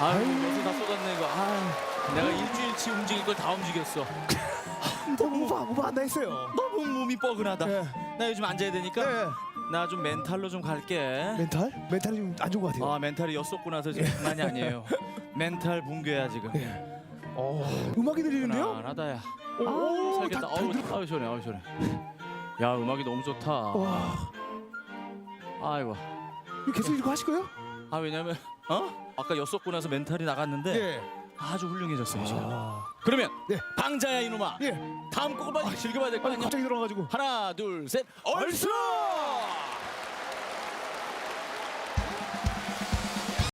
아유 벌써 다 쏟았네 이거. 아 내가 일주일치 움직일 걸 다 움직였어. 너무 우바 안나 했어요. 너무 몸이 뻐근하다. 예. 나 요즘 앉아야 되니까 예. 나좀 멘탈로 좀 갈게. 멘탈? 멘탈이 좀 안 좋은 것 같아요. 아 멘탈이 엿쏟고 나서 지금 그만이 아니에요. 멘탈 붕괴야 지금. 예. 어, 음악이 들리는데요? 편안하다 야. 오, 살겠다. 다- 다 아우, 들어- 아우 시원해, 아우 시원해. 야 음악이 너무 좋다. 와, 아이고. 이거 계속 이거 하실 거예요? 아 왜냐면 어? 아까 엿쏟고 나서 멘탈이 나갔는데 예. 아주 훌륭해졌어요 지금. 아, 그러면 네. 방자야 이놈아. 예. 다음 곡을 빨리 즐겨봐야 될 거 아니 아니야. 갑자기 들어가가지고. 하나 둘 셋. 얼쑤!